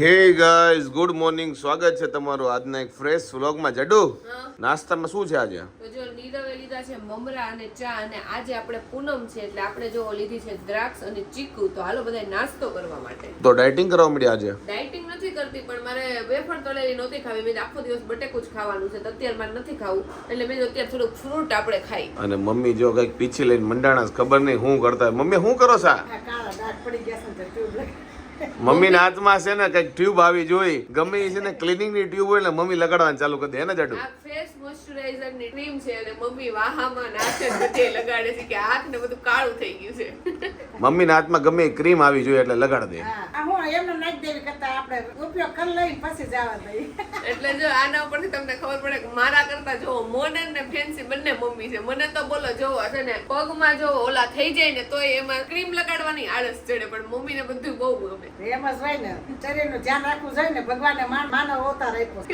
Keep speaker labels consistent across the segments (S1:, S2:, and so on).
S1: Hey guys good morning સ્વાગત છે તમારું આજના એક ફ્રેશ વ્લોગમાં જડુ નાસ્તામાં શું છે આજે?
S2: તો જો નીરવે લીધા છે મમરા અને ચા અને આજે આપણે પૂનમ છે એટલે આપણે જો લીધી છે દ્રાક્ષ અને ચીકુ. તો હાલો બધા નાસ્તો કરવા માટે.
S1: તો ડાયટિંગ કરવા મળી આજે?
S2: ડાયટિંગ નથી કરતી પણ મારે વેફર તળેલી નહોતી ખાવી. મેં આખો દિવસ બટેકું જ ખાવાનું છે તો અત્યારે મારે નથી ખાવું. એટલે મેં અત્યારે થોડુંક ફ્રૂટ આપણે ખાઈ.
S1: અને મમ્મી જો કંઈક પીછી લઈને મંડાણા ખબર નહીં હું કરતા હોય. મમ્મી શું કરો સા
S3: કાળા ડાઘ પડી ગયા છે.
S1: મમ્મીના હાથમાં છે ને કંઈક ટ્યુબ આવી જોઈ. ગમે એ છે ને ક્લિનિંગની ટ્યુબ હોય ને મમ્મી લગાડવાનું ચાલુ કરી દે હે ને
S2: ફેસ મોઇશ્ચરાઇઝરની ક્રીમ છે અને મમ્મી વાહામાં નાખે બધે લગાડે છે કે હાથ ને બધું કાળું થઈ ગયું છે.
S1: મમ્મીના હાથમાં ગમે એ ક્રીમ આવી જોઈએ એટલે લગાડ દે.
S3: હા. આ હું એમને નાખી દેવી કરતા આપણે ઉપયોગ કરી લઈ પછી જવા દઈ
S2: એટલે જો આના ઉપરથી તમને ખબર પડે કે મારા કરતા જો મોડર્ન ને ફેન્સી બંને મમ્મી છે. મને તો બોલો જોવો છે ને પગમાં જો ઓલા થઈ જાય ને તોય એમાં ક્રીમ લગાડવાની આળસ ચડે પણ મમ્મીને બધું બહુ ગમે.
S3: એમ જ હોય ને શરીરનું ધ્યાન રાખવું જોઈએ ને ભગવાને માન- માનવ અવતાર આપ્યો.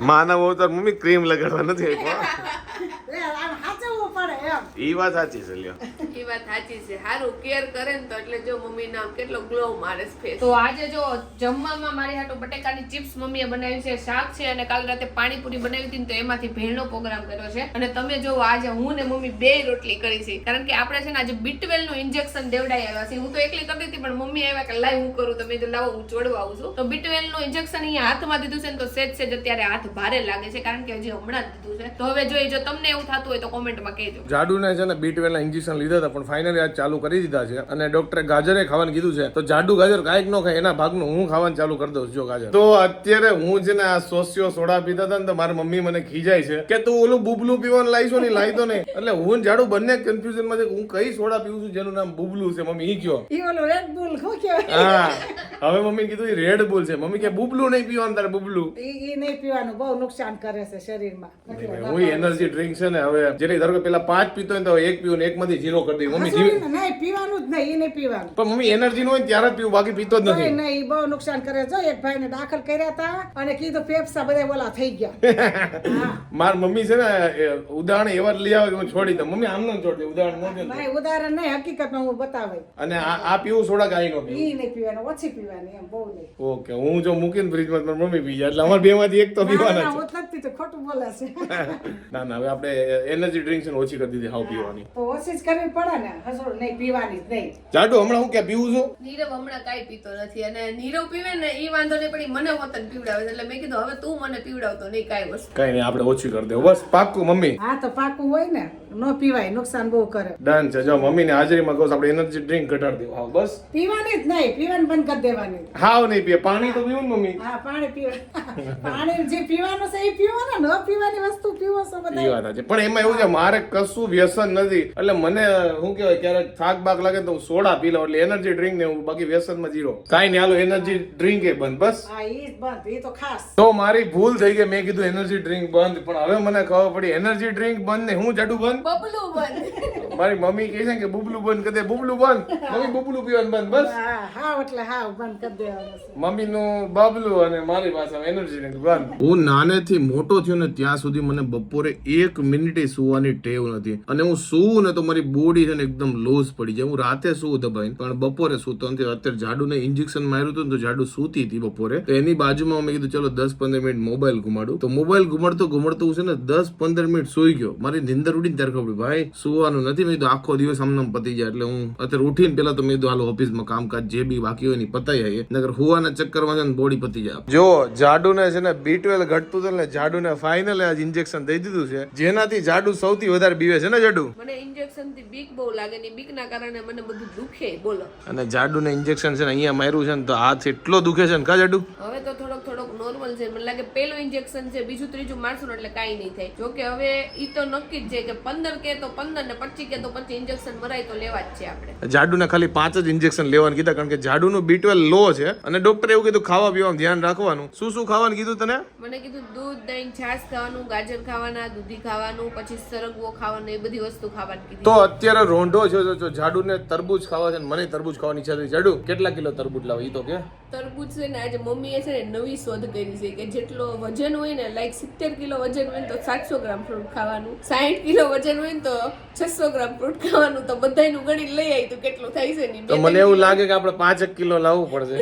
S1: માનવ અવતાર મમ્મી ક્રીમ લગાડવા નથી આપ્યો.
S3: પડે એમ.
S1: ઈ વાત સાચી છે લ્યો.
S2: એ વાત સાચી છે. સારું કેર કરે ને તો એટલે જો મમ્મી નામ કેટલો ગ્લો મારે છે તો આજે જો જમવામાં મારી હાટુ બટેકાની ચિપ્સ મમ્મીએ બનાવી છે શાક છે અને કાલ રાતે પાણીપુરી બનાવી હતી ને તો એમાંથી ભેળનો પ્રોગ્રામ કર્યો છે. અને તમે જો આજે હું ને મમ્મી બે રોટલી કરી છે. કારણ કે આપણે છે ને આજે બીટવેલનું ઇન્જેક્શન દેવડાઈ આવ્યા છે હું તો એકલી કરતી હતી પણ મમ્મી આવ્યા કે લાઈ હું કરું તમે જો લાવો હું ચોડવા આવું છું. તો બીટવેલનું ઇન્જેક્શન અહીંયા હાથમાં દીધું છે ને તો સેજ સેજ અત્યારે હાથ ભારે લાગે છે કારણ કે હજી હમણાં જ દીધું છે. તો હવે જોઈએ જો તમને એવું થતું હોય તો કોમેન્ટમાં કહેજો
S4: જાડુને છે ને બી ટ્વેલ્વના ઇન્જેક્શન લીધા હતા પણ ફાઇનલી આજ ચાલુ કરી દીધા છે. અને ડોક્ટરે ગાજરે ખાવાનું કીધું છે. તો જાડુ ગાજર કાંઈક ન ખાય એના ભાગનું હું ખાવાનું ચાલુ કરી દઉં જો ગાજર. તો અત્યારે હું છે ને આ સોસિયો સોડા પીતા હતા ને તો મારી મમ્મી મને ખીજાય છે કે તું ઓલું બુબલું પીવાનું લાવીશો ને લાવી તો નહીં એટલે હું જાડુ બંને કન્ફ્યુઝનમાં છે હું કઈ સોડા પીવું છું જેનું નામ બુબલું છે મમ્મી ઈ કયો?
S3: ઈ ઓલું રેડ બુલ શું
S4: હા. હવે મમ્મી કીધું રેડ બુલ છે. મમ્મી કે બુબલું નહીં પીવાનું તારે બુબલું.
S3: ઈ ઈ નહીં પીવાનું બહુ નુકસાન કરે છે શરીરમાં.
S4: હું એનર્જી ડ્રિંક છે ને હવે જેની ધારો કે પેલા પાંચ પીતો હોય તો એક પીવું ને એક માંથી ઝીરો કરી દઉં મમ્મી જીવે
S3: નહીં પીવાનું જ નહીં એને પીવાનું.
S4: પણ મમ્મી એનર્જી નો હોય ત્યારે જ પીવું બાકી પીતો જ નથી.
S3: નહીં બહુ નુકસાન કરે. જો એક ભાઈને દાખલ કર્યા હતા અને કીધું ફેફસા બધા બોલા થઈ ગયા.
S4: માર મમ્મી છે ને ઉદાહરણ એવા લઈ આવે હું છોડી દઉં. મમ્મી આમ ન છોડી ઉદાહરણ
S3: નહીં ઉદાહરણ નહીં હકીકતમાં હું બતાવે.
S4: અને આ પીવું સોડા કાંઈ નો પીવું?
S3: ઈ નહીં પીવાનું ઓછી પીવાની એમ બહુ નહીં.
S4: ઓકે હું જો મૂકીને ફ્રીજમાં તો મમ્મી પી જાય એટલે અમારે બે માંથી એક તો પીવાના છે.
S3: છે.
S4: ના ના હવે આપણે એનર્જી ડ્રિંક છે ને ઓછી કરી દીધી હાવ પીવાની.
S3: તો ઓછી જ કરવી પડે ને હસોડ નહીં પીવાની જ નહીં.
S4: જાડુ હમણાં હું કે પીવું છું?
S2: નીરવ હમણાં કાઈ પીતો નથી અને નીરવ પીવે ને એ વાંધો નહીં પણ મને વતન પીવડાવે એટલે મેં કીધું હવે તું મને પીવડાવતો નહીં કાઈ વસ્તુ.
S4: કઈ નહીં આપણે ઓછી કરી દે બસ પાક્કું મમ્મી.
S3: હા તો પાકું હોય ને. ન પીવાય નુકસાન બહુ કરે.
S4: ડન છે. જો મમ્મીને હાજરીમાં કહું આપણે એનર્જી ડ્રિંક ઘટાડી દેવું. હાવ બસ.
S3: પીવાની જ નહીં પીવાની બંધ કરી દેવાની.
S4: હાવ નહીં પીએ. પાણી તો પીવું ને મમ્મી?
S3: હા પાણી પીવા. પાણી જે પીવાનું છે એ પીવાનું ન પીવાની વસ્તુ પીવો છો
S4: એ વાત છે પણ એમાં એવું છે મારે કશું વ્યસન નથી. એટલે મને શું કહેવાય ક્યારેક થાક બાક લાગે તો હું સોડા પી લઉં. એટલે એનર્જી ડ્રિંક ને હું બાકી વ્યસનમાં જીરો કાંઈ નહીં હાલો એનર્જી ડ્રિંક એ બંધ બસ.
S3: હા ઈ જ બંધ એ તો ખાસ.
S4: તો મારી ભૂલ થઈ ગઈ. મેં કીધું એનર્જી ડ્રિંક બંધ. પણ હવે મને ખબર પડી એનર્જી ડ્રિંક બંધ ને હું જાડું બંધ?
S2: બબલું બંધ.
S4: મારી મમ્મી કહે છે કે બુબલું બંધ કરી દે બુબલું બંધ. મમ્મી બુબલું પીવાનું બંધ બસ.
S3: હા એટલે હા બંધ કરી દેવાનું છે.
S4: મમ્મીનું બબલું અને મારી પાસે એનર્જી ડ્રિંક બંધ હું નાનેથી મોટો થયો ને ત્યાં સુધી મને બપોરે એક મિનિટે સુવાની ટેવ નથી. અને હું સુવું ને તો મારી બોડી છે ને એકદમ લોસ પડી જાય. હું રાતે સુવું દબાઈને પણ બપોરે સુતો નથી. અત્યારે જાડુને ઇન્જેક્શન માર્યું હતું ને તો જાડુ સૂતી હતી બપોરે. તો એની બાજુમાં મેં કીધું ચલો દસ પંદર મિનિટ મોબાઈલ ઘુમાડું. તો મોબાઈલ ઘુમાડતો ઘુમાડતો હું છે ને દસ પંદર મિનિટ સુઈ ગયો. મારી નિંદર ઉડીને ત્યારે ખબર ભાઈ સુવાનું નથી. મેં તો આખો દિવસ હમણાં પતી જાય. એટલે હું અત્યારે ઉઠીને પેલા તો મેં હાલો ઓફિસમાં કામકાજ જે બી બાકી હોય ને પતાઈ આવીએ. નગર હુવાના ચક્કરમાં છે ને બોડી પતી જાય. જો જાડુને છે ને બી ટ્વેલ્વ ઘટતું હતું ને જાડુને ફાઇનલ આજ ઇન્જેક્શન દઈ દીધું છે. જેનાથી જાડુ સૌથી વધારે બીવે છે ને જાડુ?
S2: મને ઇન્જેક્શનથી બીક બહુ લાગે ને બીક ના કારણે મને બધું દુખે. બોલો.
S4: અને જાડુને ઇન્જેક્શન છે ને અહીંયા માર્યું છે ને તો હાથ એટલો દુખે છે ને કા જાડુ?
S2: હવે તો થોડોક થોડોક નોર્મલ છે. મને લાગે પેલું ઇન્જેક્શન છે બીજું ત્રીજું મારશું એટલે કાંઈ નહીં થાય. જો કે હવે ઈ તો નક્કી જ છે કે પંદર કે તો પંદર ને પચીસ કે તો પચીસ ઇન્જેક્શન મરાય તો લેવા જ છે આપણે.
S4: જાડુને ખાલી પાંચ જ ઇન્જેક્શન લેવાનું કીધા કારણ કે જાડુનું બી ટ્વેલ્વ લો છે અને ડોક્ટરે એવું કીધું ખાવા પીવાનું ધ્યાન રાખવાનું. શું શું ખાવાનું કીધું તને?
S2: મને કીધું દૂધ દહીં છાશ ખાવાનું ગાજર ખાવાના દૂધી ખાવાનું પછી સરગવો ખાવાનું એ બધી વસ્તુ ખાવાની કીધી.
S4: તો અત્યારે રોંઢો છે જો- જાડુને તરબૂચ ખાવા છે મને તરબૂચ ખાવાની ઈચ્છા થઈ જાડુ કેટલા કિલો તરબૂચ લાવે ઈ તો કે?
S2: તરબૂચ છે ને આજે મમ્મીએ છે ને નવી શોધ કરી છે કે જેટલો વજન હોય ને લાઈક સિત્તેર કિલો વજન હોય તો સાતસો ગ્રામ ફ્રૂટ ખાવાનું સાહીઠ કિલો વજન હોય ને તો છસો ગ્રામ ફ્રૂટ ખાવાનું તો બધાયનું ગણી લઈ આવી તો કેટલું થાય છે નહીં
S4: તો મને એવું લાગે કે આપણે પાંચ એક કિલો લાવવું પડશે.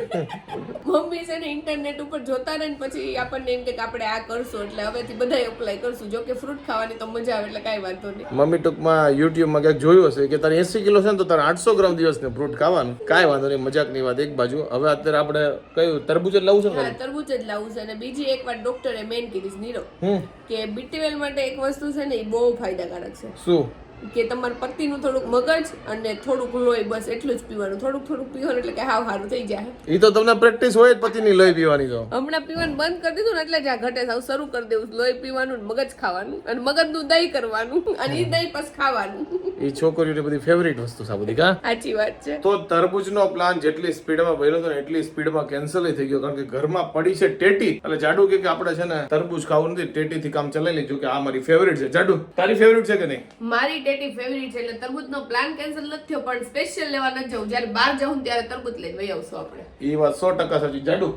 S2: મમ્મી છે ને ઇન્ટરનેટ ઉપર જોતા રહે ને પછી આપણને એમ કે કે આપણે આ કરશું એટલે હવેથી બધા એપ્લાય કરશું. જો કે ફ્રૂટ ખાવાની તો મજા આવે એટલે કાંઈ વાંધો નહીં.
S4: મમ્મી ટૂંકમાં યુટ્યુબમાં ક્યાંક જોયું હશે કે તારે એસી કિલો છે ને તો તારે આઠસો ગ્રામ દિવસને ફ્રૂટ ખાવાનું. કાંઈ વાંધો નહીં મજાકની વાત એક બાજુ. હવે અત્યારે આપણે કયું તરબૂચ જ લાવવું છે
S2: તરબૂચ જ લાવવું છે. અને બીજી એક વાર ડોક્ટરે મેન કીધી નીરો નીરવ. કે બીટીવેલ માટે એક વસ્તુ છે ને એ બહુ ફાયદાકારક છે
S4: શું
S2: કે તમારા પતિનું થોડુંક મગજ અને થોડુંક લોહી બસ એટલું જ પીવાનું. થોડુંક થોડુંક પીવાનું એટલે કે હાવ સારું થઈ જાય.
S4: એ તો તમને પ્રેક્ટિસ હોય જ પતિની લોહી પીવાની તો.
S2: હમણાં પીવાનું બંધ કરી દીધું ને એટલે જ આ ઘટે સાવ શરૂ કરી દેવું લોહી પીવાનું મગજ ખાવાનું અને મગજનું દહીં કરવાનું અને એ દહીં પછી ખાવાનું.
S4: એ છોકરીઓની બધી ફેવરિટ વસ્તુ સાબુદી કા
S2: સાચી વાત છે.
S4: તો તરબૂચનો પ્લાન જેટલી સ્પીડમાં ભર્યો હતો ને એટલી સ્પીડમાં કેન્સલ થઈ ગયો. કારણ કે ઘરમાં પડી છે ટેટી. એટલે જાડુ કે આપણે છે ને તરબૂચ ખાવું નથી ટેટીથી કામ ચલાવી લીધું કે આ મારી ફેવરિટ છે. જાડુ તારી ફેવરિટ છે કે નહીં?
S2: મારી ટેટી ફેવરિટ છે એટલે તરબૂચનો પ્લાન કેન્સલ નથી થયો પણ સ્પેશિયલ લેવા જવું જ્યારે બહાર જવું ત્યારે તરબૂચ લઈને વહી આવશું આપણે.
S4: એ વાત સો ટકા સાચી. જાડુ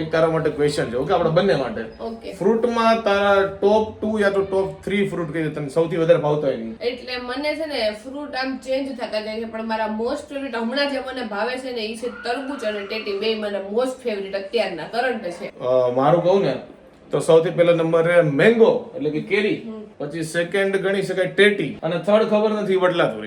S4: એક તારા માટે ક્વેશ્ચન છે ઓકે? આપણે બંને માટે. ફ્રૂટમાં તારા ટોપ ટુ યા તો ટોપ થ્રી ફ્રૂટ કઈ તને સૌથી વધારે ભાવતા હોય
S2: એટલે મને છે ને ફ્રૂટ આમ ચેન્જ થતા જાય છે પણ મારા મોસ્ટ ફેવરિટ હમણાં જે મને ભાવે છે ને એ છે તરબૂચ અને ટેટી. બે મને મોસ્ટ ફેવરિટ અત્યારના કરંટ છે.
S4: મારું કહું ને તો સૌથી પહેલો નંબર મેંગો એટલે કે કેરી. પછી સેકન્ડ ગણી શકાય ટેટી. અને થર્ડ ખબર નથી વડલા તો.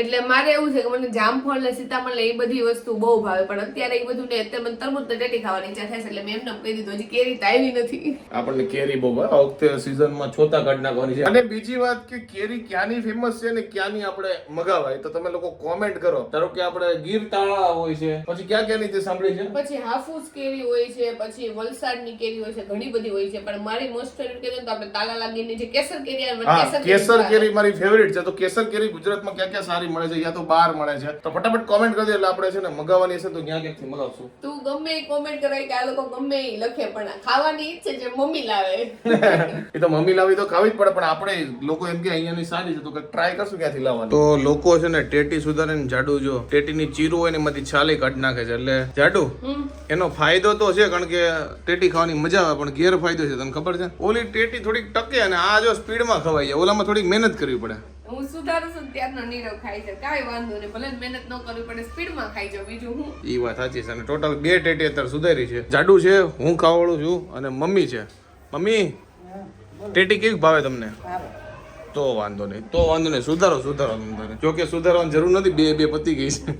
S2: એટલે મારે એવું છે કે મને જામફળ ને સીતાફળ ને એ બધી વસ્તુ બહુ ભાવે પણ અત્યારે એ બધું ને અત્યારે મને તરબૂચ ને ટેટી ખાવાની ઈચ્છા થાય છે એટલે મેં એમને કહી દીધું હજી કેરી તો નથી.
S4: આપણને કેરી બહુ ભાવે. આ વખતે સીઝનમાં છોતા કાઢ નાખવાની છે. અને બીજી વાત કે કેરી ક્યાંની ફેમસ છે ને ક્યાંની આપણે મગાવાય તો તમે લોકો કોમેન્ટ કરો. ધારો કે આપણે ગીર તાળા હોય છે પછી ક્યાં ક્યાંની તે સાંભળી છે?
S2: પછી હાફૂસ કેરી હોય છે પછી વલસાડની કેરી હોય છે ઘણી બધી હોય છે પણ મારી મોસ્ટ ફેવરિટ કેરી તો આપણે તાલા લાગીની જે કેસર કેરી કેસર
S4: મારી ફેવરિટ છે. તો કેસર કેરી ગુજરાતમાં ક્યાં ક્યાં સારી મળે છે? યા તો બહાર મળે છે. તો ફટાફટ કોમેન્ટ કરી દે એટલે આપણે છે ને મગાવવાની હશે તો ક્યાં ક્યાંકથી મગાવશું?
S2: તું ગમે એ કોમેન્ટ કરાય કે આ લોકો ગમે એ લખે પણ ખાવાની ઈચ્છે છે મમ્મી લાવે.
S4: એ તો મમ્મી લાવી તો ખાવી જ પડે પણ આપણે લોકો એમ કે અહીંયાની સારી છે તો ટ્રાય કરશું ક્યાંથી લાવવાની? તો લોકો છે ને ટેટી સુધારે જાડુ જો ટેટીની ચીરું હોય ને એમાંથી છાલી કાઢી નાખે છે એટલે જાડુ એનો ફાયદો તો છે કારણ કે ટેટી ખાવાની મજા આવે પણ ગેરફાયદો છે તને ખબર છે? ઓલી ટેટી થોડીક ટકે અને આ જો સ્પીડમાં ખવાય જાય ઓલામાં થોડીક મહેનત કરવી પડે.
S2: હું સુધારું છું ત્યારનો નીરવ ખાઈ છે કાંઈ વાંધો નહીં ભલે મહેનત ન કરવી પડે સ્પીડમાં ખાઈ જાવ બીજું હું?
S4: એ વાત સાચી છે. અને ટોટલ બે ટેટી અત્યારે સુધારી છે. જાડુ છે હું ખાવાળું છું અને મમ્મી છે. મમ્મી ટેટી કેવી ભાવે તમને? તો વાંધો નહીં. તો વાંધો નહીં. સુધારો સુધારો તમારે જો કે સુધારવાની જરૂર નથી બે બે પતી ગઈ છે.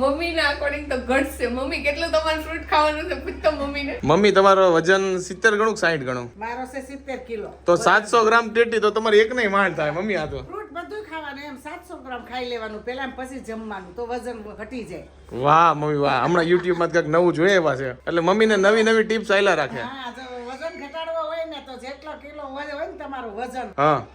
S2: મમ્મીના અકોર્ડિંગ તો ઘટશે. મમ્મી કેટલું તમારું ફ્રૂટ ખાવાનું છે? પૂછતો મમ્મીને.
S4: મમ્મી તમારો વજન સિત્તેર ગણું કે સાઠ ગણું?
S3: મારો છે સિત્તેર કિલો.
S4: તો સાતસો ગ્રામ ટેટી તો તમારે એક નહીં માંડ થાય મમ્મી આ તો.
S3: ફ્રૂટ બધું ખાવાનું એમ 700 ગ્રામ ખાઈ લેવાનું. પહેલા પછી જમવાનું તો વજન ઘટી જાય.
S4: વાહ મમ્મી વાહ. હમણાં યુટ્યુબમાં કંઈક નવું જોઈએ એવા છે. એટલે મમ્મી ને નવી નવી ટિપ્સ આયલા રાખે.
S3: હા જો વજન ઘટાડવો હોય ને તો જેટલો કિલો હોય હોય ને તમારું વજન.
S4: હા.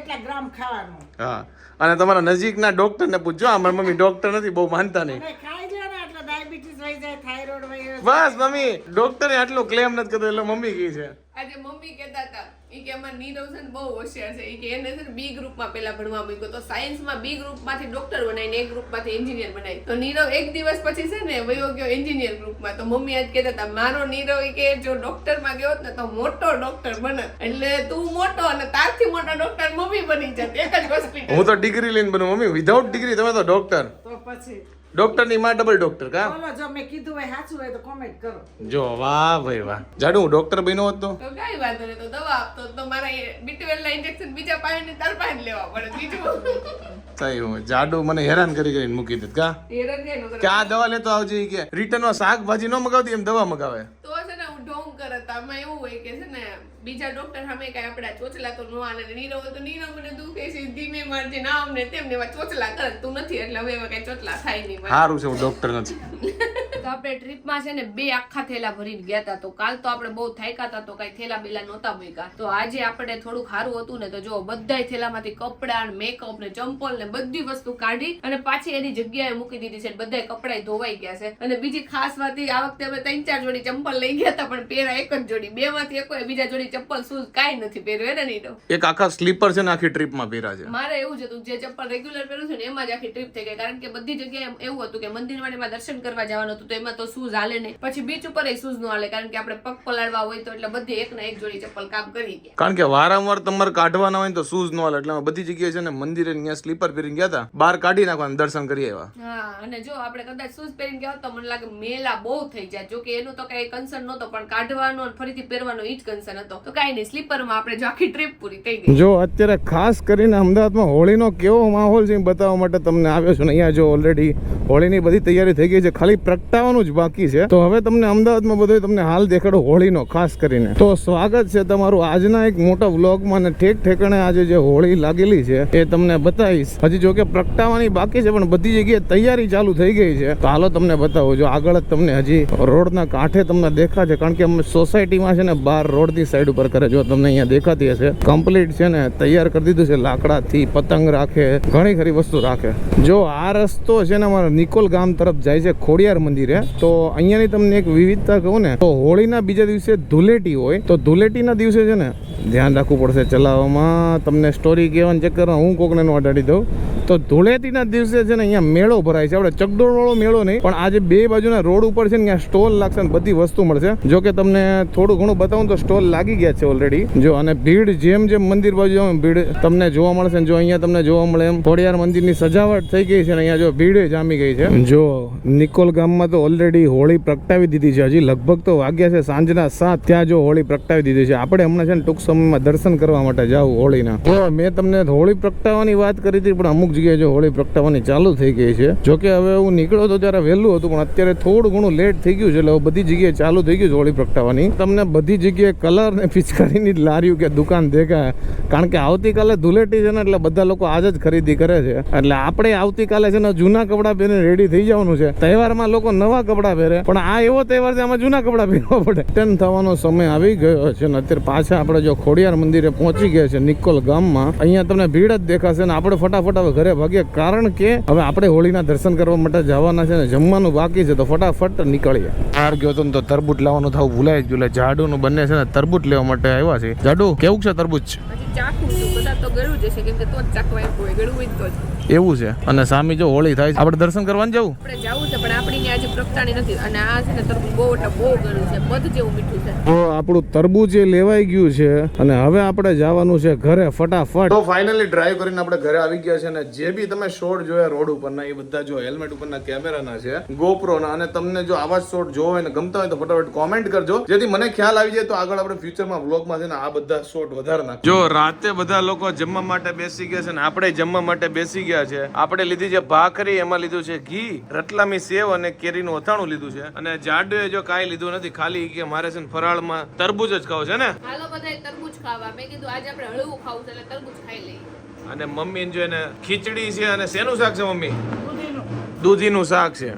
S3: એટલા ગ્રામ ખાવાનું.
S4: હા. અને તમારા નજીકના ડોક્ટર ને પૂછજો મારી મમ્મી ડોક્ટર નથી બહુ માનતા નહીં.
S3: અને ખાઈ લ્યો ને એટલે ડાયાબિટીસ વહી જાય થાઇરોઇડ વહી જાય.
S4: બસ મમ્મી ડોક્ટરે આટલો ક્લેમ નથી કરતો એટલે મમ્મી કી છે?
S2: આજે મમ્મી કહેતા હતા કે અમાર નીરવ છે ને બહુ હોશિયાર છે. કે એને છે ને બી ગ્રુપમાં પહેલા ભણવા મૂક્યો તો સાયન્સમાં બી ગ્રુપમાંથી ડોક્ટર બનાવીને એક ગ્રુપમાંથી એન્જિનિયર બનાવી. તો નીરવ એક દિવસ પછી છે ને વયો ગયો એન્જિનિયર ગ્રુપમાં તો મમ્મી આજ કહેતા હતા મારો નીરવ કે જો ડોક્ટરમાં ગયો ને તો મોટો ડોક્ટર બને. એટલે તું મોટો અને તારથી મોટો ડોક્ટર મમ્મી બની જાય એક જ હોસ્પિટલ
S4: હું તો ડિગ્રી લઈને બનું મમ્મી વિધાઉટ ડિગ્રી તમે તો ડોક્ટર
S3: તો પછી?
S4: ડોક્ટરની માં ડબલ ડોક્ટર કા?
S3: બોલો જો મેં કીધું હોય સાચું હોય તો કોમેન્ટ કરો.
S4: જો વાહ ભાઈ વાહ. જાડુ ડોક્ટર બન્યો હોત તો?
S2: કઈ કાંઈ વાંધો નહીં તો દવા આપતો તો મારા બીટવેલના ઇન્જેક્શન બીજા પાસે તાર પાસે લેવા પડે બીજું.
S4: સહી હું જાડુ મને હેરાન કરી કરીને મૂકી દીધ કા?
S2: હેરાન
S4: કે આ દવા લેતો આવજે કે. રિટર્નમાં શાકભાજી ન મગાવતી એમ દવા મગાવે.
S2: તો કરત આમાં એવું હોય કે છે ને બીજા ડોક્ટર સામે કઈ આપડા ચોચલા તો નો આને નીરવ તો નીરવ મને દુખે છે ધીમે મારજે ના અમને તેમને એવા ચોચલા કરત તું નથી એટલે હવે એવા કઈ ચોચલા થાય નહીં
S4: સારું છે હું ડોક્ટર નથી.
S2: તો આપણે ટ્રીપમાં છે ને બે આખા થેલા ભરીને ગયા હતા તો કાલ તો આપણે બહુ થાક્યા હતા તો કઈ થેલા બેલા નહોતા મૂક્યા. તો આજે આપણે થોડું સારું હતું ને તો જો બધાય થેલામાંથી કપડા મેકઅપ ને ચંપલ ને બધી વસ્તુ કાઢી અને પાછી એની જગ્યાએ મૂકી દીધી છે બધાય કપડાય ધોવાઈ ગયા છે. અને બીજી ખાસ વાત એ આ વખતે અમે ત્રણ ચાર જોડી ચંપલ લઈ ગયા હતા પણ પહેરા એક જ જોડી. બે માંથી એક બીજા જોડી ચંપલ શૂઝ કાંઈ નથી પહેર્યું એને નહીં
S4: એક આખા સ્લીપર છે ને આખી ટ્રીપમાં પહેરા છે.
S2: મારે એવું જ હતું જે ચંપલ રેગ્યુલર પહેરું છે ને એમાં જ આખી ટ્રીપ થઈ ગઈ. કારણ કે બધી જગ્યાએ એવું હતું કે મંદિર એમાં દર્શન કરવા જવાનું હતું. તો તો એમાં તો શૂઝ હાલે ને પછી બીચ ઉપર એ શૂઝ નો હાલે કારણ કે આપણે પગ પલાળવા હોય તો એટલે બધી એક ને એક જોડી ચપ્પલ કામ કરી ગયા
S4: કારણ કે વારંવાર તમારે કાઢવાના હોય તો શૂઝ નો હાલે એટલે બધી જગ્યાએ છે ને મંદિરે અહીંયા સ્લીપર પહેરીને ગયા હતા બહાર કાઢી નાખવાના દર્શન કરી આવ્યા.
S2: હા અને જો આપણે કદાચ શૂઝ પહેરીને ગયા તો મને લાગે મેલા બહુ થઈ જાય. જો કે એનું તો કઈ કન્સર્ન નહોતો પણ કાઢવાનો અને ફરીથી પહેરવાનો ઈ જ કન્સર્ન હતો. તો કઈ નહીં સ્લીપરમાં આપણે જો આખી ટ્રીપ પૂરી થઈ ગઈ.
S4: જો અત્યારે ખાસ કરીને અમદાવાદમાં હોળીનો કેવો માહોલ છે બતાવવા માટે તમને આવ્યો છું ને અહીંયા જો ઓલરેડી હોળીની બધી તૈયારી થઈ ગઈ છે. ખાલી પ્રગટાવવાનું જ બાકી છે. તો હવે તમને અમદાવાદમાં બધો તમને હાલ દેખાડો હોળીનો, ખાસ કરીને. તો સ્વાગત છે તમારું આજના એક મોટા વ્લોગમાં ને ઠેક ઠેકાણે આજે જે હોળી લાગેલી છે એ તમને બતાવીશ. હજી જોકે પ્રગટાવાની બાકી છે, પણ બધી જગ્યાએ તૈયારી ચાલુ થઈ ગઈ છે. તો હાલો તમને બતાવું, જો આગળ જ તમને હજી રોડના કાંઠે તમને દેખાશે, કારણ કે અમે સોસાયટીમાં છે ને બાર રોડની સાઈડ ઉપર કરે, જો તમને અહીંયા દેખાતી હશે. કમ્પ્લીટ છે ને તૈયાર કરી દીધું છે, લાકડાથી પતંગ રાખે, ઘણી ખરી વસ્તુ રાખે. જો આ રસ્તો છે ને અમારા નિકોલ ગામ તરફ જાય છે, ખોડિયાર મંદિરે. તો અહીંયાની તમને એક વિવિધતા કહું ને, તો હોળીના બીજા દિવસે ધૂળેટી હોય, તો ધૂળેટીના દિવસે છે ને, ધ્યાન રાખવું પડશે ચલાવવામાં. તમને સ્ટોરી કહેવાનું કરવા હું કોકને અડાડી દઉં. તો ધૂળેટીના દિવસે છે ને અહીંયા મેળો ભરાય છે. આપણે ચકડોળ વાળો મેળો નહીં, પણ આજે બે બાજુના રોડ ઉપર છે ને ત્યાં સ્ટોલ લાગશે બધી વસ્તુ મળશે. જો કે તમને થોડું ઘણું બતાવું તો સ્ટોલ લાગી ગયા છે ઓલરેડી જો, અને ભીડ જેમ જેમ મંદિર બાજુ ભીડ તમને જોવા મળશે જો અહીંયા તમને જોવા મળે એમ. ખોડિયાર મંદિરની સજાવટ થઈ ગઈ છે ને અહીંયા જો ભીડે જામી ગઈ છે. જો, નિકોલ ગામમાં તો ઓલરેડી હોળી પ્રગટાવી દીધી છે. હજી લગભગ તો વાગ્યા છે સાંજના સાત, ત્યાં જો હોળી પ્રગટાવી દીધી છે. આપણે હમણાં છે ને ટૂંક સમયમાં દર્શન કરવા માટે જાવ હોળીના. તો મેં તમને હોળી પ્રગટાવવાની વાત કરી હતી, પણ અમુક જગ્યાએ જો હોળી પ્રગટાવવાની ચાલુ થઈ ગઈ છે. જોકે હવે હું નીકળ્યો તો ત્યારે વહેલું હતું, પણ અત્યારે થોડું ઘણું લેટ થઈ ગયું છે, એટલે બધી જગ્યાએ ચાલુ થઈ ગયું છે હોળી પ્રગટાવવાની. તમને બધી જગ્યાએ કલર ને પિચકારીની જ લાર્યું કે દુકાન દેખાય. કારણ કે આવતીકાલે ધુલેટી છે ને, એટલે બધા લોકો આજ જ ખરીદી કરે છે. એટલે આપણે આવતીકાલે છે ને જૂના કપડાં પહેરીને રેડી થઈ જવાનું છે. તહેવારમાં લોકો નવા કપડાં પહેરે. પણ આ એવો તહેવાર છે આમાં જૂના કપડાં પહેરવા પડે. ટર્ન થવાનો સમય આવી ગયો છે ને અત્યારે પાછા આપણે જો ખોડિયાર મંદિરે પહોંચી ગયા છે નિકોલ ગામમાં. અહીંયા તમને ભીડ જ દેખાશે ને આપણે ફટાફટ હવે ઘરે ભાગીએ. કારણ કે હવે આપણે હોળીના દર્શન કરવા માટે જવાના છે ને જમવાનું બાકી છે તો ફટાફટ નીકળીએ. બહાર ગયો તો તો તરબૂચ લાવવાનું થવું ભૂલાઈ જ ગયું. એટલે જાડુનું બંને છે ને તરબૂચ લેવા માટે આવ્યા છે. જાડુ કેવું છે તરબૂચ? એવું છે. અને સામે જો હોળી થાય આપણે દર્શન કરવાનું જવું
S2: પ્રગટાણી નથી. અને આ છે ને તરબૂચ બહુ એટલે બહુ ગળું છે. મધ જેવું મીઠું છે.
S4: તો આપણું તરબૂચ એ લેવાઈ ગયું છે અને હવે આપણે જવાનું છે ઘરે ફટાફટ. તો ફાઇનલી ડ્રાઈવ કરીને આપણે ઘરે આવી ગયા છે અને જે બી તમે શોટ જોયા રોડ ઉપરના એ બધા જો હેલ્મેટ ઉપરના કેમેરાના છે GoPro ના અને તમને જો આવા શોટ જોવો હોય ને ગમતા હોય તો ફટાફટ કોમેન્ટ કરજો. જેથી મને ખ્યાલ આવી જાય તો આગળ આપણે ફ્યુચરમાં વ્લોગમાં છે ને આ બધા શોટ વધારે નાખ જો રાતે બધા લોકો જમવા માટે બેસી ગયા છે ને આપણે જમવા માટે બેસી ગયા છે. આપણે લીધી છે ભાખરી એમાં લીધું છે ઘી રતલામી સેવ અને કેરીનું અથાણું લીધું છે. અને જાડુએ જો કાંઈ લીધું નથી ખાલી કે મારે છે ને ફરાળમાં તરબૂચ જ ખાવ છે ને?
S2: હાલો બધાય તરબૂજ ખાવા. મેં કીધું આજે આપણે હળવું ખાવું છે એટલે તરબૂજ ખાઈ લઈએ.
S4: અને મમ્મી જો એને ખીચડી છે અને શેનું શાક છે મમ્મી? દૂધીનું શાક છે.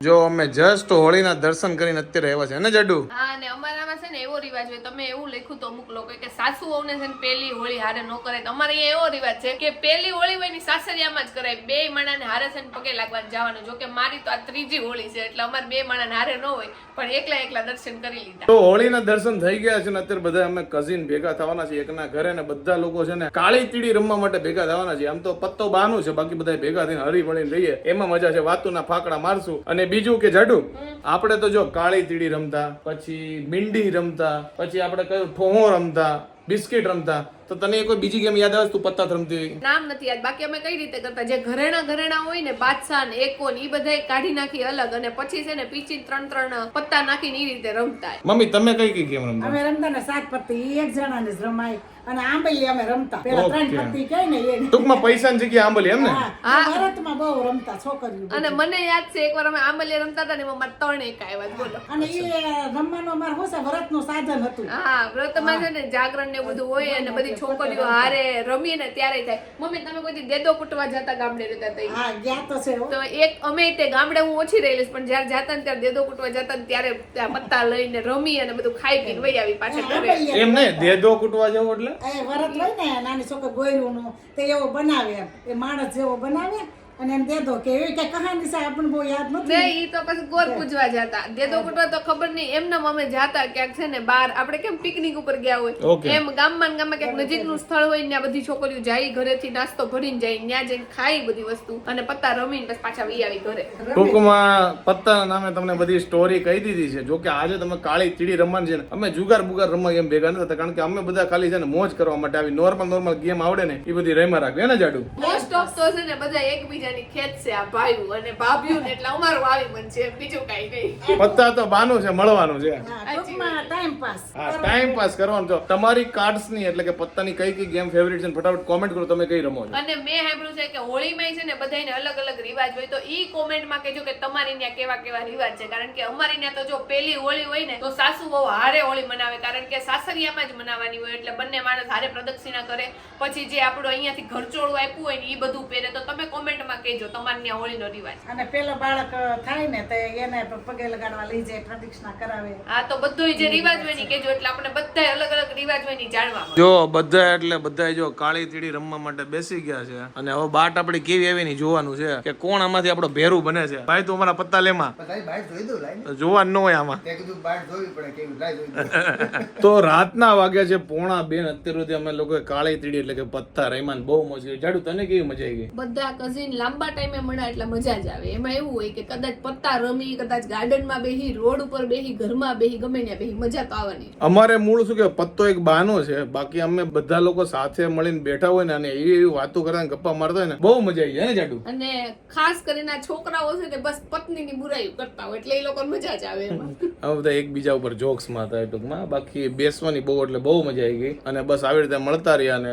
S4: જો અમે જસ્ટ હોળીના દર્શન કરીને અત્યારે આવ્યા છે ને જડુ?
S2: છે ને એવો રિવાજ હોય તમે એવું લખ્યું તો અમુક લોકો કે સાસુ વહુને છે ને હોળી હારે ન કરે તો અમારે અહીંયા એવો રિવાજ છે કે પેલી હોળી હોયની સાસરિયામાં જ કરાય. બે માણાને હારે છે ને પગે લાગવા જવાનું. જો કે મારી તો આ ત્રીજી હોળી છે એટલે અમારે બે માણાને હારે ન હોય પણ એકલા એકલા દર્શન કરી લીધા.
S4: તો હોળીના દર્શન થઈ ગયા છે ને અત્યારે બધા અમે કઝિન ભેગા થવાના છે એકના ઘરે ને બધા લોકો છે ને કાળી તીડી રમવા માટે ભેગા થવાના છે આમ તો પત્તો બાનું છે બાકી બધા ભેગા થઈને હરી વળીને રહીએ. એમાં મજા છે વાતુના ફાકડા મારશું. અને બીજું કે જાડુ આપણે તો જો કાળી તીડી રમતા પછી મીંડી રમતા પછી આપણે કયું ઠોહો રમતા બિસ્કિટ રમતા તો તને કોઈ બીજી ગેમ યાદ આવે તું પત્તા રમતી હોય?
S2: નામ નથી યાદ. બાકી અમે કઈ રીતે કરતા? જે ઘરેણા ઘરેણા હોય ને બાદશાહ ને એકોન ને ઈ બધા કાઢી નાખી અલગ અને પછી છે ને પીચી ત્રણ ત્રણ પત્તા નાખીને ઈ રીતે રમતા
S4: મમ્મી તમે કઈ કઈ ગેમ રમતા?
S3: અમે રમતા ને સાત પત્તી એક જણાને જ રમાય. અને આંબલી અમે રમતા. પેલા ત્રણ. પત્તી કહે ને એ.
S4: ટૂંકમાં પૈસાની જગ્યાએ આંબલી એમ ને?
S3: ભરતમાં બહુ રમતા છોકરીઓ
S2: અને મને યાદ છે એકવાર અમે આંબલી રમતા હતા ને એમાં મારા ત્રણ એક આવ્યા બોલો.
S3: અને એ રમવાનો અમારે શું છે ભરતનું સાધન હતું.
S2: હા વ્રતમાં છે ને જાગરણ ને બધું હોય અને બધી છોકરીઓ હારે રમીએ ને ત્યારે થાય. મમ્મી તમે કોઈ દી દેદો કૂટવા જતા ગામડે રહેતા હતા
S3: હા ગયા તો છે
S2: તો એક અમે તે ગામડે હું ઓછી રહેલી છું, પણ જ્યારે જતા ને ત્યારે દેદો કૂટવા જતા ને ત્યારે ત્યાં પત્તા લઈને રમી અને બધું ખાઈ પીને વહી આવી
S3: પાછળ
S4: એમ ને દેદો કૂટવા જવું એટલે?
S3: એ વરત હોય ને નાની છોકરી ગોયરું તે એવો બનાવે. એ માણસ જેવો બનાવે અને એમ દે દો કે એવી કે કહાની છે આપણને બહુ યાદ નથી.
S2: નહીં ઈ તો પછી ગોર પૂજવા જતા. દેદો કુટવા તો ખબર નહીં એમને અમે જાતા ક્યાંક છે ને બહાર. આપણે કેમ પિકનિક ઉપર ગયા હોય. એમ ગામમાં ને ગામમાં ક્યાંક નજીકનું સ્થળ હોય ને ત્યાં બધી છોકરીઓ જાય ઘરેથી નાસ્તો ભરીને જાય ત્યાં જઈને ખાઈ બધી વસ્તુ. અને પત્તા રમીને પછી પાછા વી આવી ઘરે.
S4: ટૂંકમાં પત્તા નામે તમને બધી સ્ટોરી કહી દીધી છે. જો કે આજે તમે કાળી ચીડી રમવાની છે ને અમે જુગાર બુગાર રમવા એમ ભેગા નથી થતા કારણ કે અમે બધા ખાલી છે ને મોજ કરવા માટે આવી. નોર્મલ નોર્મલ ગેમ આવડે ને એ બધી રમ્યા રાખવી. ને જાડુ?
S2: મોસ્ટ ઓફ તો છે ને બધા એકબીજાની ખેત છે આ ભાઈઓ અને ભાભીઓ ને એટલે અમારું આવી મન છે બીજું કઈ નહીં.
S4: પત્તા તો બાનું છે મળવાનું છે.
S3: ટાઈમ પાસ
S4: હા ટાઈમ પાસ કરવાનું. તો તમારી કાર્ડ્સની એટલે કે પત્તાની કઈ કઈ ગેમ ફેવરિટ છે ફટાફટ કોમેન્ટ કરો તમે કઈ રમો છો?
S2: અને મેં સાંભળ્યું છે કે હોળીમાં છે ને બધાને અલગ અલગ રિવાજ હોય તો ઈ કોમેન્ટમાં કહેજો કે તમારી ત્યાં કેવા કેવા રિવાજ છે. કારણ કે અમારી ત્યાં તો જો પેલી હોળી હોય ને તો સાસુ બહુ હારે હોળી મનાવે. કારણ કે સાસરિયામાં જ મનાવાની હોય એટલે બંને માણસ હારે પ્રદક્ષિણા કરે. પછી જે આપણું અહીંયાથી ઘરચોળું આપ્યું હોય ને ઈ બધું પહેરે. તો તમે કોમેન્ટમાં કહેજો તમારે ત્યાં હોળીનો રિવાજ.
S3: અને પેલો બાળક થાય ને તો એને પગે લગાડવા લઈ જાય પ્રદક્ષિણા કરાવે.
S2: હા તો બધો જે રિવાજ હોય ને કહેજો એટલે આપણે બધા અલગ અલગ રિવાજ હોય ને જાણવા મળે.
S4: જો બધા એટલે બધા જો કાળી તીડી રમવા માટે બેસી ગયા છે. અને હવે બાટ આપડી કેવી એવી ની જોવાનું છે કે કોણ આમાંથી આપણો ભેરું બને છે. ભાઈ તું અમારા પત્તા લેમાં. જોવાનું ન હોય આમાં.
S5: તે કીધું બહાર જોવી પડે કેવું લાઈ જોઈ દઉં.
S4: તો રાતના વાગ્યા છે પોણા બેન અત્યાર સુધી અમે લોકો કાળી તીડી એટલે કે પત્તા રહીમાન બહુ મજા જાડું તને કેવી મજા આવી ગઈ?
S2: બધા કઝિન લાંબા ટાઈમે મળ્યા એટલે મજા જ આવે. એમાં એવું હોય કે કદાચ પત્તા રમી કદાચ ગાર્ડનમાં બેહી રોડ ઉપર બેહી ઘરમાં બેહી ગમે ત્યાં બેહી મજા તો આવવાની.
S4: અમારે મૂળ શું કે પત્તો એક બાનો છે. બાકી અમે બધા લોકો સાથે મળીને બેઠા હોય ને અને એવી એવી વાતો કરતા ગપ્પા મારતા હોય ને બહુ મજા આવી જાય ને જાડુ?
S2: અને ખાસ કરીને છોકરાઓ છે ને બસ પત્નીની બુરાઈ કરતા હોય એટલે એ લોકો મજા જ આવે એમાં.
S4: અમે બધા એકબીજા ઉપર જોક્સમાં હતા ટૂંકમાં. બાકી બેસવાની બહુ એટલે બહુ મજા આવી ગઈ. અને બસ આવી રીતે મળતા રહ્યા અને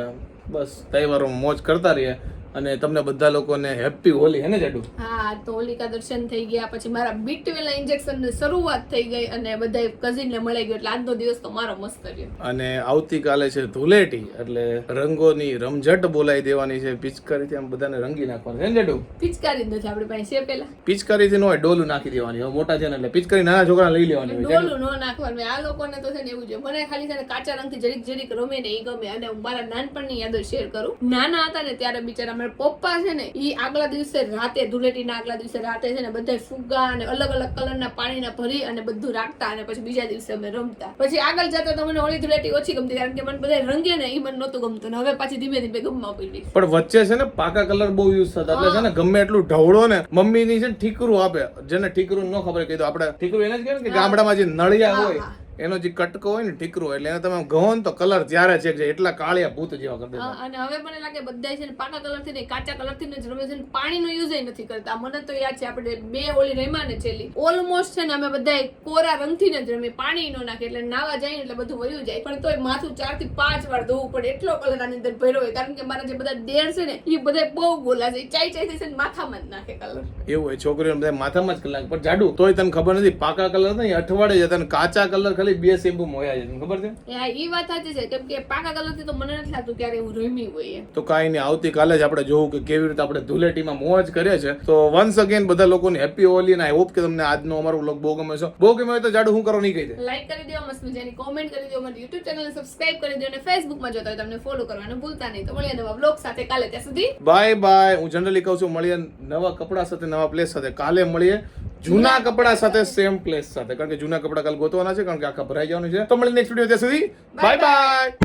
S4: બસ તહેવારોમાં મોજ કરતા રહ્યા. અને તમને બધા લોકોને હેપી હોલી હેને જાડુ?
S2: હા તો હોલિકા દર્શન થઈ ગયા પછી મારા બીટવેલા ઇન્જેક્શનની શરૂઆત થઈ ગઈ અને બધા કઝિન ને મળી ગયો એટલે આજનો દિવસ તો મારો મસ્ત રહ્યો.
S4: અને આવતીકાલે છે ધૂલેટી એટલે રંગોની રમઝટ બોલાઈ દેવાની છે પિચકારીથી આમ બધાને રંગી નાખવાનું છે જાડુ?
S2: પિચકારી જ નથી આપણી પાસે છે પેલા?
S4: પિચકારીથી ન હોય ડોલું નાખી દેવાની હવે મોટા છે ને એટલે પિચકારી નાના છોકરા લઈ લેવાની
S2: ડોલું ન નાખવાનું આ લોકોને તો છે ને એવું છે મને ખાલી છે ને કાચા રંગથી જરીક જરીક રમે ને એ ગમે અને હું મારા નાનપણની યાદો શેર કરું. નાના હતા ને ત્યારે બિચારા મારા પપ્પા છે ને એ આગલા દિવસે રાતે ધૂળેટીના આગલા દિવસે રાતે છે ને બધા ફુગ્ગા અને અલગ અલગ કલરના પાણીના ભરી અને બધું રાખતા અને પછી બીજા દિવસે અમે રમતા. પછી આગળ જતા તો મને હોળી ધૂળેટી ઓછી ગમતી કારણ કે મને બધા રંગે ને એ મને નહોતું ગમતું ને હવે પાછી ધીમે ધીમે ગમવા પડી
S4: પણ વચ્ચે છે ને પાકા કલર બહુ યુઝ થતા. એટલે છે ને ગમે એટલું ઢવળો ને મમ્મી ની છે ને ઠીકરું આપે. જેને ઠીકરું ન ખબર કીધું આપણે ઠીકરું એને જ કે ગામડામાં જે નળિયા હોય એનો જે કટકો હોય ને ઠીકરો એટલે એને તમે ઘઉં તો કલર જ્યારે છે એટલા કાળિયા ભૂત જેવા કરી દેતા.
S2: અને હવે મને લાગે બધા છે ને પાકા કલરથી નહીં કાચા કલરથી જ રમે છે ને પાણીનો યુઝ નથી કરતા. મને તો યાદ છે આપણે બે ઓલી રમ્યા ને છેલ્લી. ઓલમોસ્ટ છે ને અમે બધા કોરા રંગથી જ રમે પાણી નો નાખે એટલે નાવા જાય ને એટલે બધું વયું જાય. પણ તોય માથું ચારથી પાંચ વાર ધોવું પડે. એટલો કલર આની અંદર ભર્યો હોય. કારણ કે મારા જે બધા દેર છે ને એ બધા બહુ ગોલા છે. ચાઈ ચાઈ છે ને માથામાં જ નાખે કલર
S4: એવું હોય છોકરીઓ બધા માથામાં જ કલાક. પણ જાડું તોય તને ખબર નથી પાકા કલર નહીં અઠવાડિયે જતા ને કાચા કલર ખાલી બે શેમ્પુ મોયા છે ખબર છે?
S2: હા, ઈ વાત સાચી છે કેમ કે પાકા કલરથી તો મને નથી લાગતું ક્યારે એવું રમી હોય
S4: તો કાંઈ નહીં આવતીકાલે જ આપણે જોવું કે કેવી રીતે આપણે ધૂળેટીમાં મોજ કરે છે તો વન્સ અગેન બધા લોકોને હેપી હોલી અને આઈ હોપ કે તમને આજનો અમારો વ્લોગ બહુ ગમે છે બહુ ગમે તો જાડુ શું કરો નહીં કહી દે.
S2: લાઈક કરી દો મસ્ત મજાની કોમેન્ટ કરી દો અમારી YouTube ચેનલને સબસ્ક્રાઇબ કરી દો અને ફેસબુકમાં જોતા હોય તમને ફોલો કરવાનું ભૂલતા નહીં. તો મળીએ નવા વ્લોગ સાથે કાલે ત્યાં સુધી.
S4: બાય બાય હું જનરલી કહું છું મળીએ નવા કપડા સાથે નવા પ્લેસ સાથે. કાલે મળીએ. જૂના કપડા સાથે સેમ પ્લેસ સાથે. કારણ કે જૂના કપડા કાલ ગોતવાના છે કારણ કે આખા ભરાઈ જવાનું છે. તો મળીને નેક્સ્ટ વીડિયો ત્યાં સુધી. Bye bye